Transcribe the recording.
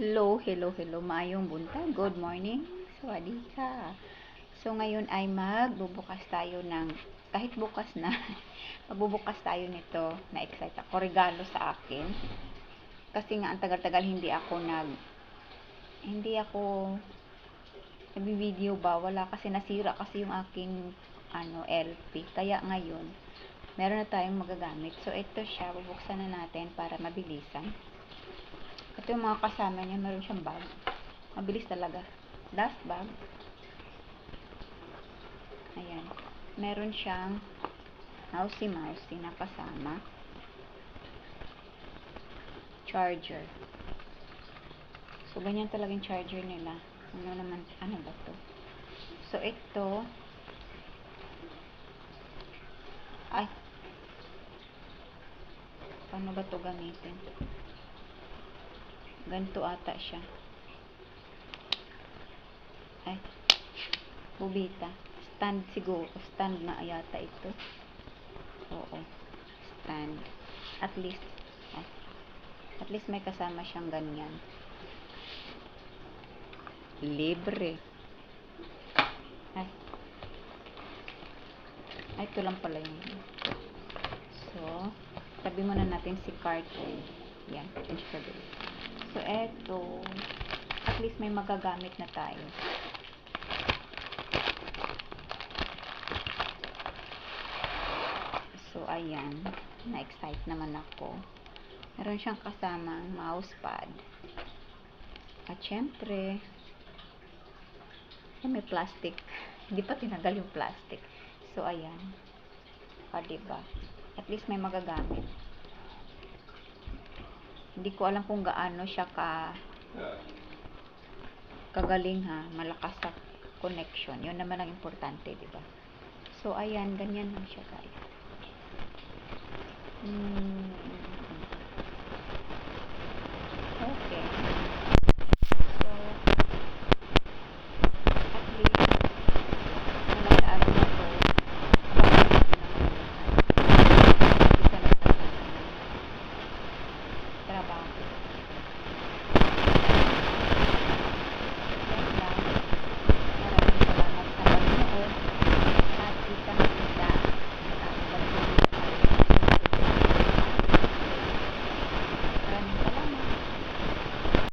Hello, hello, hello. Maayong buntag. Good morning. Sawadi ka. So, ngayon ay magbubukas tayo ng, kahit bukas na, magbubukas tayo nito. Na-excite ako. Regalo sa akin. Kasi nga, ang tagal-tagal hindi ako nag, hindi ako, nagbi-video ba? Wala kasi nasira kasi yung aking, ano, LP. Kaya ngayon, meron na tayong magagamit. So, ito siya. Bubuksan na natin para mabilisan. Ito yung mga kasama niya. Meron siyang bag. Mabilis talaga. Dust bag. Ayan. Meron siyang mousey-mousey na kasama. Charger. So, ganyan talaga yung charger nila. Ano naman, ano ba to? So, ito, ay, paano ba to gamitin? Ganito ata siya. Ay, bubita. Stand siguro. Stand na yata ito. Oo. Stand. At least, ay, at least may kasama siyang ganyan. Libre. Ay. Ay, ito lang pala yun. So, tabi muna natin si carton. Yan, ka dito. So, eto, at least may magagamit na tayo. So, ayan. Na-excite naman ako. Meron siyang kasamang mousepad. At syempre, ay, may plastic. Hindi pa tinagal yung plastic. So, ayan. O, diba? At least may magagamit. Hindi ko alam kung gaano siya ka kagaling ha, malakas sa connection. Yun naman ang importante, 'di ba? So ayan, ganyan lang siya, guys.